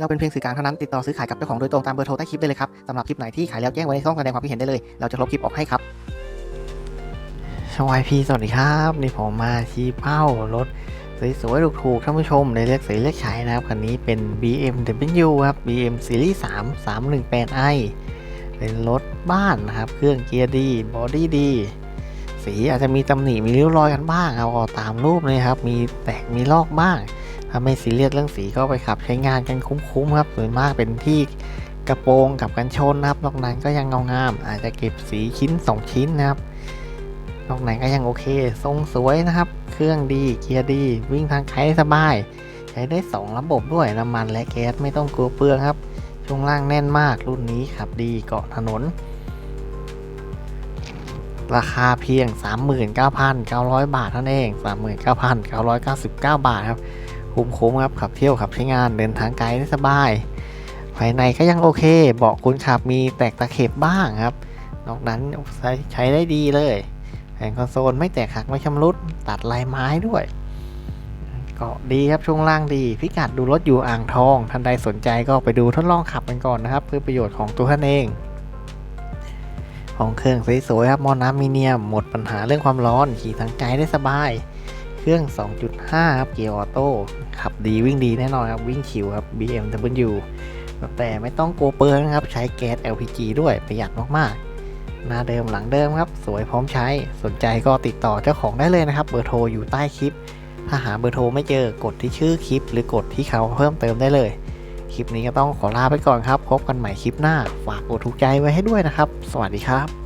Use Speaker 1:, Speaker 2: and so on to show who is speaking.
Speaker 1: เราเป็นเพียงสื่อกลางเท่านั้นติดต่อซื้อขายกับเจ้าของโดยตรงตามเบอร์โทรใต้คลิปได้เลยครับสำหรับคลิปไหนที่ขายแล้วแจ้งไว้ในช่องแสดงความคิดเห็นได้เลย เราจะลบคลิปออกให้ครับชวายพีสวัสดีครับนี่ผมมาชี้เป้ารถสวยๆถูกๆท่านผู้ชมในเลือกสีเลือกใช้นะครับคันนี้เป็น BMW ครับ BM Series 3 318i เป็นรถบ้านนะครับ เครื่องเกียร์ดีบอดี้ดีสีอาจจะมีตำหนิมีริ้วรอยกันบ้างเอาก็ตามรูปเลยครับ มีแตกมีลอกบ้าง ถ้าไม่ซีเรียสเรื่องสีก็ไปขับใช้งานกันคุ้มๆครับส่วนมากเป็นที่กระโปรงกับกันชนนะครับ นอกนั้นก็ยังเงางาม อาจจะเก็บสีชิ้น 2 ชิ้นนะครับ นอกนั้นก็ยังโอเค ทรงสวยนะครับ เครื่องดีเกียร์ดี วิ่งทางไกลสบาย ใช้ได้ 2 ระบบด้วยน้ำมันและแก๊สไม่ต้องกลัวเปลืองครับ ช่วงล่างแน่นมากรุ่นนี้ขับดีเกาะถนน ราคาเพียง 39,900 บาทเท่านั้นเอง 39,999 บาทครับ คุ้มๆครับขับเที่ยวขับใช้งานเดินทางไกลได้สบาย ภายในก็ยังโอเค เบาะคนขับมีแตกตะเข็บบ้างครับ นอกนั้นใช้ใช้ได้ดีเลยแผงคอนโซลไม่แตกหักไม่ชำรุดตัดลายไม้ด้วยก็ดีครับช่วงล่างดี พิกัดดูรถอยู่อ่างทอง ท่านใดสนใจก็ไปดูทดลองขับกันก่อนนะครับ เพื่อประโยชน์ของตัวท่านเอง ของเครื่องสวยๆครับมอน้ำมีเนียมหมดปัญหาเรื่องความร้อน ขี่ทางไกลได้สบาย เครื่อง 2.5 ครับ เกียร์ออโต้ขับดีวิ่งดีแน่นอนครับ วิ่งชิวครับ BMW แต่ไม่ต้องโกเปลืองนะครับ ใช้แก๊ส LPG ด้วยประหยัดมากๆ หน้าเดิมหลังเดิมครับ สวยพร้อมใช้สนใจก็ติดต่อเจ้าของได้เลยนะครับ เบอร์โทรอยู่ใต้คลิป ถ้าหาเบอร์โทรไม่เจอกดที่ชื่อคลิป หรือกดที่เขาเพิ่มเติมได้เลย คลิปนี้ก็ต้องขอลาไปก่อนครับ พบกันใหม่คลิปหน้า ฝากกดถูกใจไว้ให้ด้วยนะครับ สวัสดีครับ